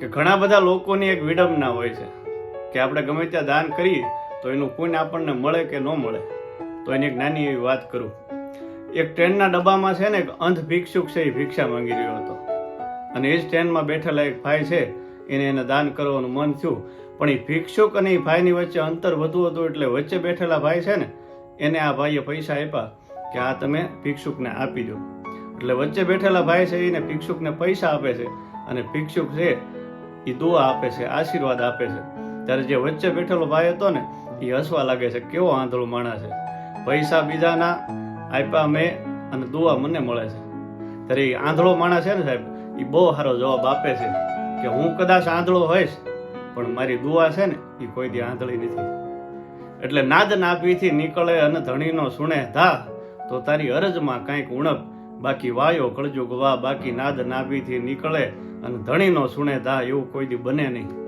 કે ઘણા બધા લોકોની એક વિડંબના હોય છે કે આપણે ગમે ત્યાં દાન કરીએ તો એનું પુણ્ય આપણને મળે કે ન મળે? તો એની એક નાની એવી વાત કરું. એક ટ્રેનના ડબ્બામાં છે ને એક અંધ ભિક્ષુક છે એ ભિક્ષા માંગી રહ્યો હતો. અને એ જ ટ્રેનમાં બેઠેલા એક ભાઈ છે, એને એને દાન કરવાનું મન થયું. પણ એ ભિક્ષુક અને એ ભાઈની વચ્ચે અંતર વધુ હતું એટલે વચ્ચે બેઠેલા ભાઈ છે ને, એને આ ભાઈએ પૈસા આપ્યા કે આ તમે ભિક્ષુકને આપી દો. એટલે વચ્ચે બેઠેલા ભાઈ છે એને ભિક્ષુકને પૈસા આપે છે અને ભિક્ષુક છે એ દુઆ આપે છે, આશીર્વાદ આપે છે. ત્યારે જે વચ્ચે બેઠેલો ભાઈ હતો ને એ હસવા લાગે છે, કેવો આંધળો માણસ છે. પૈસા બીજાના આપ્યા મેં અને દુઆ મને મળે છે. ત્યારે એ આંધળો માણસ છે ને સાહેબ એ બહુ સારો જવાબ આપે છે કે હું કદાચ આંધળો હોઈશ, પણ મારી દુઆ છે ને એ કોઈ દી આંધળી નથી. એટલે નાદ નાભીથી નીકળે અને ધણીનો સુણે ધા, તો તારી અરજમાં કાંઈક ઉણપ બાકી વાયો કળજુગ વા બાકી નાદ નાભીથી નીકળે અને ધણીનો સુણે ધા એવું કોઈ દી બને નહીં.